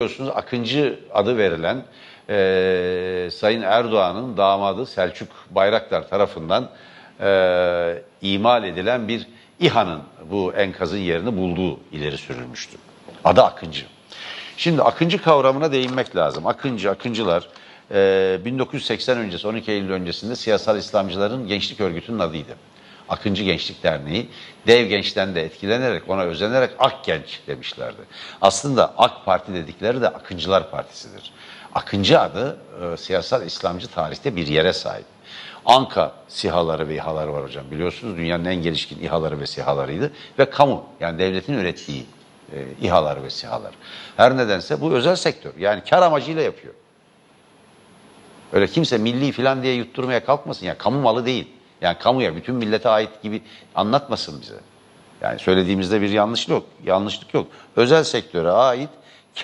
Biliyorsunuz Akıncı adı verilen eee, Sayın Erdoğan'ın damadı Selçuk Bayraktar tarafından eee, imal edilen bir İHA'nın bu enkazın yerini bulduğu ileri sürülmüştü. Adı Akıncı. Şimdi Akıncı kavramına değinmek lazım. Akıncı, Akıncılar eee, 1980 öncesi, 12 Eylül öncesinde siyasal İslamcıların gençlik örgütünün adıydı. Akıncı Gençlik Derneği dev gençten de etkilenerek ona özenerek Ak Genç demişlerdi. Aslında AK Parti dedikleri de Akıncılar Partisi'dir. Akıncı adı e, siyasal İslamcı tarihte bir yere sahip. Anka sihaları ve İHA'ları var hocam biliyorsunuz dünyanın en gelişkin İHA'ları ve sihalarıydı ve kamu yani devletin ürettiği e, İHA'lar ve sihalar. Her nedense bu özel sektör yani kar amacıyla yapıyor. Öyle kimse milli filan diye yutturmaya kalkmasın. Yani kamu malı değil. Yani kamuya, bütün millete ait gibi anlatmasın bize. Yani söylediğimizde bir yanlışlık yok. Yanlışlık yok. Özel sektöre ait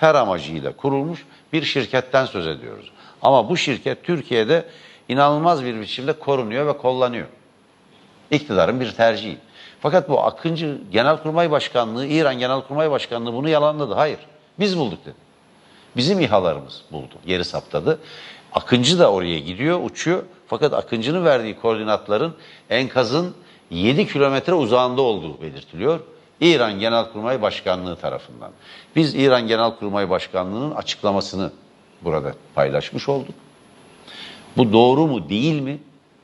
kar amacıyla kurulmuş bir şirketten söz ediyoruz. Ama bu şirket Türkiye'de inanılmaz bir biçimde korunuyor ve kollanıyor. İktidarın bir tercihi. Fakat bu Akıncı Genelkurmay Başkanlığı, İran Genelkurmay Başkanlığı bunu yalanladı. Hayır. Biz bulduk dedi. Bizim İHA'larımız buldu, yeri saptadı. Akıncı da oraya gidiyor, uçuyor. Fakat Akıncı'nın verdiği koordinatların enkazın 7 kilometre uzağında olduğu belirtiliyor. İran Genelkurmay Başkanlığı tarafından. Biz İran Genelkurmay Başkanlığı'nın açıklamasını burada paylaşmış olduk. Bu doğru mu değil mi?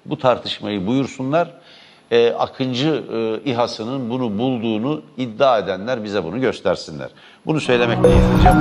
Bu tartışmayı buyursunlar. Ee, Akıncı e, İHA'sının bunu bulduğunu iddia edenler bize bunu göstersinler. Bunu söylemekle yetineceğim.